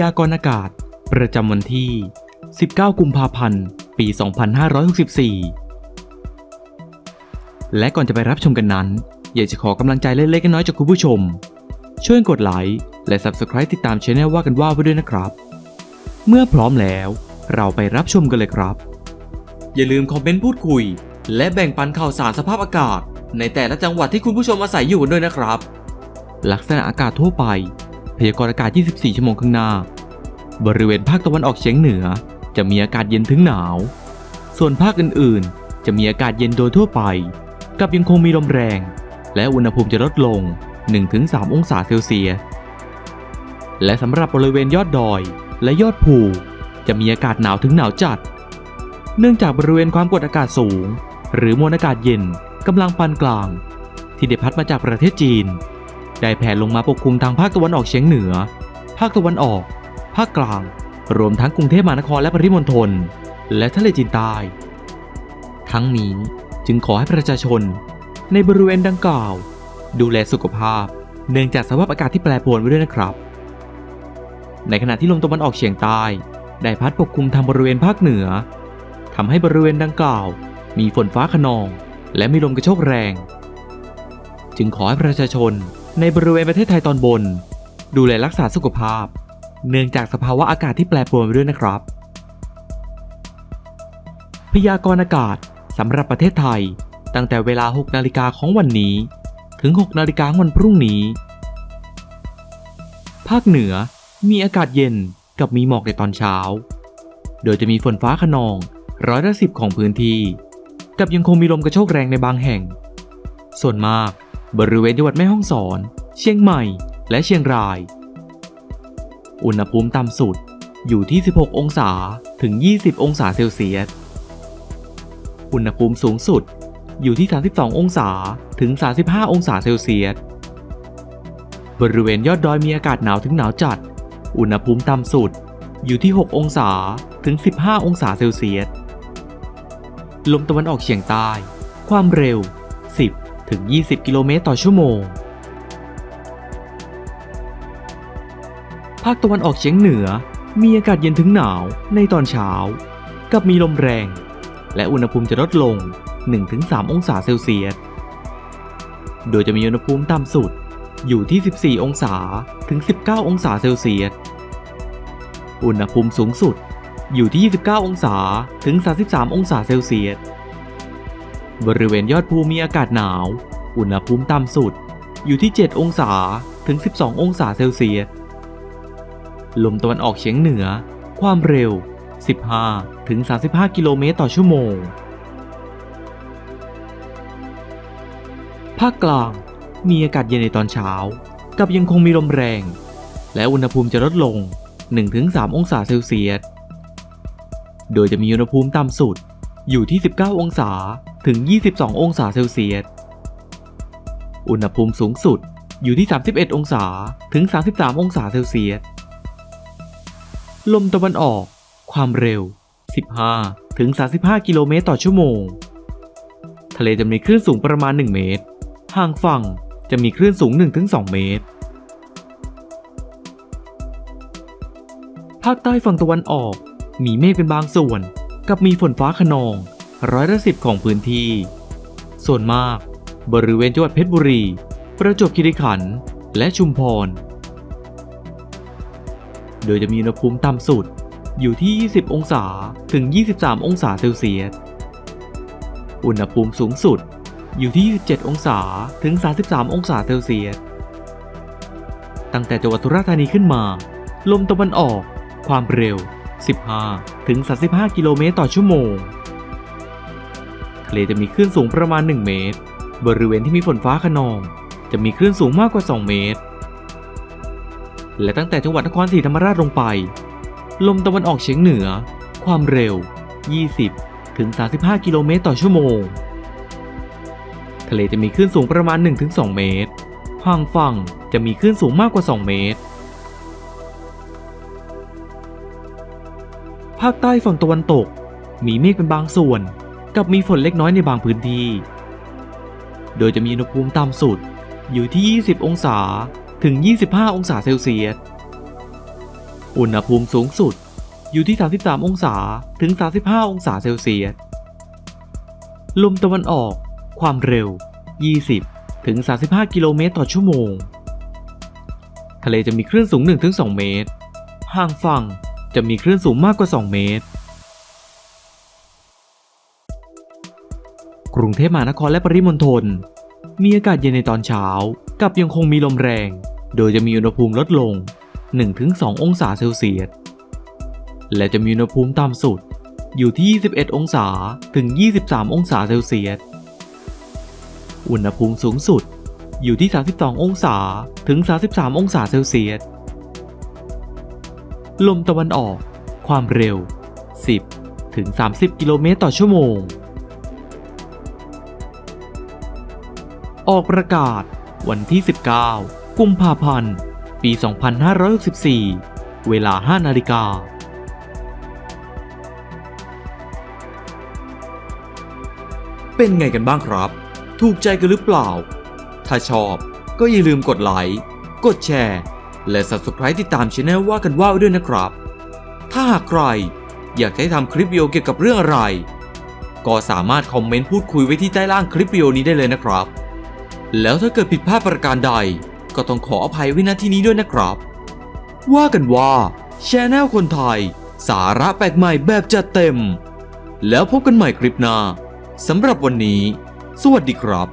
ยากรณ์อากาศ ประจำวันที่ 19 กุมภาพันธ์ ปี 2564 และก่อนจะไปรับชมกันนั้น อยากจะขอกำลังใจเล็กๆน้อยๆจากคุณผู้ชม ช่วยกดไลค์และ Subscribe ติดตามช anel ว่ากันว่าไว้ด้วยนะครับ เมื่อพร้อมแล้วเราไปรับชมกันเลยครับ อย่าลืมคอมเมนต์พูดคุย และแบ่งปันข่าวสารสภาพอากาศ ในแต่ละจังหวัดที่คุณผู้ชมอาศัยอยู่ด้วยนะครับ ลักษณะอากาศทั่วไป พยากรณ์อากาศ 24 ชั่วโมงข้างหน้า บริเวณภาคตะวันออกเฉียงเหนือ จะมีอากาศเย็นถึงหนาว ส่วนภาคอื่นๆ จะมีอากาศเย็นโดยทั่วไป กับยังคงมีลมแรง และอุณหภูมิจะลดลง 1-3 องศาเซลเซียส และสำหรับบริเวณยอดดอยและยอดภู จะมีอากาศหนาวถึงหนาวจัด เนื่องจากบริเวณความกดอากาศสูง หรือมวลอากาศเย็นกำลังปานกลาง ที่ได้พัดมาจากประเทศจีน ได้แผ่ลงมาปกคลุมทางภาคตะวันออกเฉียงเหนือ ภาคตะวันออก ภาคกลาง รวมทั้งกรุงเทพมหานครและปริมณฑล และทะเลจีนใต้ ทั้งนี้จึงขอให้ประชาชน ในบริเวณดังกล่าว ดูแลสุขภาพ เนื่องจากสภาพอากาศที่แปรปรวนไว้ด้วยนะครับ ในขณะที่ลมตะวันออกเฉียงใต้ ได้พัดปกคลุมทางบริเวณภาคเหนือทำให้บริเวณดังกล่าว มีฝนฟ้าขนอง และมีลมกระโชกแรง จึงขอให้ประชาชน ในบริเวณประเทศไทยตอนบน ดูแลรักษาสุขภาพ เนื่องจากสภาวะอากาศที่แปรปรวนไปด้วยนะครับ พยากรณ์อากาศสำหรับประเทศไทย ตั้งแต่เวลา 6 นาฬิกาของวันนี้ ถึง 6 นาฬิกาวันพรุ่งนี้ ภาคเหนือมีอากาศเย็นกับมีหมอกในตอนเช้า โดยจะมีฝนฟ้าขนองร้อยละสิบของพื้นที่ กับยังคงมีลมกระโชกแรงในบางแห่ง ส่วนมาก บริเวณจังหวัดแม่ฮ่องสอน เชียงใหม่ และเชียงราย อุณหภูมิต่ำสุดอยู่ที่ 16 องศาถึง 20 องศาเซลเซียส อุณหภูมิสูงสุดอยู่ที่ 32 องศาถึง 35 องศาเซลเซียส บริเวณยอดดอยมีอากาศหนาวถึงหนาวจัด อุณหภูมิต่ำสุดอยู่ที่ 6 องศาถึง 15 องศาเซลเซียส ลมตะวันออกเฉียงใต้ ความเร็ว 10 ถึง 20 กิโลเมตรต่อชั่วโมง ภาคตะวันออกเฉียงเหนือมีอากาศเย็นถึงหนาวในตอนเช้า กับมีลมแรง และอุณหภูมิจะลดลง 1-3 องศาเซลเซียส โดยจะมีอุณหภูมิต่ำสุดอยู่ที่ 14 องศาถึง 19 องศาเซลเซียส อุณหภูมิสูงสุดอยู่ที่ 29 องศาถึง 33 องศาเซลเซียส บริเวณยอดภูมีอากาศหนาว อุณหภูมิต่ำสุดอยู่ที่ 7 องศาถึง 12 องศาเซลเซียส ลมตะวันออกเฉียงเหนือ ความเร็ว 15 ถึง 35 กิโลเมตรต่อชั่วโมง ภาคกลางมีอากาศเย็นในตอนเช้า กับยังคงมีลมแรง และอุณหภูมิจะลดลง 1-3 องศาเซลเซียส โดยจะมีอุณหภูมิต่ำสุด อยู่ที่ 19 องศาถึง 22 องศาเซลเซียส อุณหภูมิสูงสุดอยู่ที่ 31 องศาถึง 33 องศาเซลเซียส ลมตะวันออก ความเร็ว 15 ถึง 35 กิโลเมตรต่อชั่วโมง ทะเลจะมีคลื่นสูงประมาณ 1 เมตร ห่างฝั่งจะมีคลื่นสูง 1-2 เมตร ภาคใต้ฝั่งตะวันออกมีเมฆเป็นบางส่วน กับมีฝนฟ้าขนองร้อยละสิบของพื้นที่ ส่วนมาก บริเวณจังหวัดเพชรบุรี ประจวบคีรีขันธ์และชุมพร โดยจะมีอุณหภูมิต่ำสุดอยู่ที่ 20 องศาถึง 23 องศาเซลเซียส อุณหภูมิสูงสุดอยู่ที่ 27 องศาถึง 33 องศาเซลเซียส ตั้งแต่จังหวัดสุราษฎร์ธานีขึ้นมา ลมตะวันออก ความเร็ว 15 ถึง 35 กิโลเมตรต่อชั่วโมง ทะเลจะมีคลื่นสูงประมาณ 1 เมตร บริเวณที่มีฝนฟ้าขนอง จะมีคลื่นสูงมากกว่า 2 เมตร และตั้งแต่จังหวัดนครศรีธรรมราชลงไป ลมตะวันออกเฉียงเหนือ ความเร็ว 20 ถึง 35 กิโลเมตรต่อชั่วโมง ทะเลจะมีคลื่นสูงประมาณ 1-2 เมตรห่างฝั่งจะมีคลื่นสูงมากกว่า 2 เมตร ภาคใต้ฝั่งตะวันตก มีเมฆเป็นบางส่วน กับมีฝนเล็กน้อยในบางพื้นที่ โดยจะมีอุณหภูมิต่ำสุดอยู่ที่ 20 องศาถึง 25 องศาเซลเซียส อุณหภูมิสูงสุดอยู่ที่ 33 องศาถึง 35 องศาเซลเซียส ลมตะวันออกความเร็ว 20 ถึง 35 กิโลเมตรต่อชั่วโมง ทะเลจะมีคลื่นสูง 1-2 เมตร ห่างฝั่ง จะมีคลื่นสูงมากกว่า 2 เมตร กรุงเทพมหานครและปริมณฑลมีอากาศเย็นในตอนเช้า กับยังคงมีลมแรง โดยจะมีอุณหภูมิลดลง 1-2 องศาเซลเซียส และจะมีอุณหภูมิต่ำสุดอยู่ที่ 21 องศาถึง 23 องศาเซลเซียส อุณหภูมิสูงสุดอยู่ที่ 32 องศาถึง 33 องศาเซลเซียส ลมตะวันออก ความเร็ว 10 ถึง 30 กิโลเมตรต่อชั่วโมง ออกประกาศ วันที่ 19 กุมภาพันธ์ ปี 2564 เวลา 5 นาฬิกาเป็นไงกันบ้างครับ ถูกใจกันหรือเปล่า ถ้าชอบก็อย่าลืมกดไลค์ กดแชร์ และ Subscribe ติดตามช anel ว่ากันว่าด้วยนะครับ ถ้าหากใคร อยากให้ทำคลิปวิดีโอเกี่ยวกับเรื่องอะไร ก็สามารถคอมเมนต์พูดคุยไว้ที่ใต้ล่างคลิปวิดีโอนี้ได้เลยนะครับ แล้วถ้าเกิดผิดพลาดประการใด ก็ต้องขออภัยไว้ณที่นี้ด้วยนะครับ ว่ากันว่าช anel คนไทย สาระแปลกใหม่แบบจัดเต็ม แล้วพบกันใหม่คลิปหน้าสำหรับวันนี้ สวัสดีครับ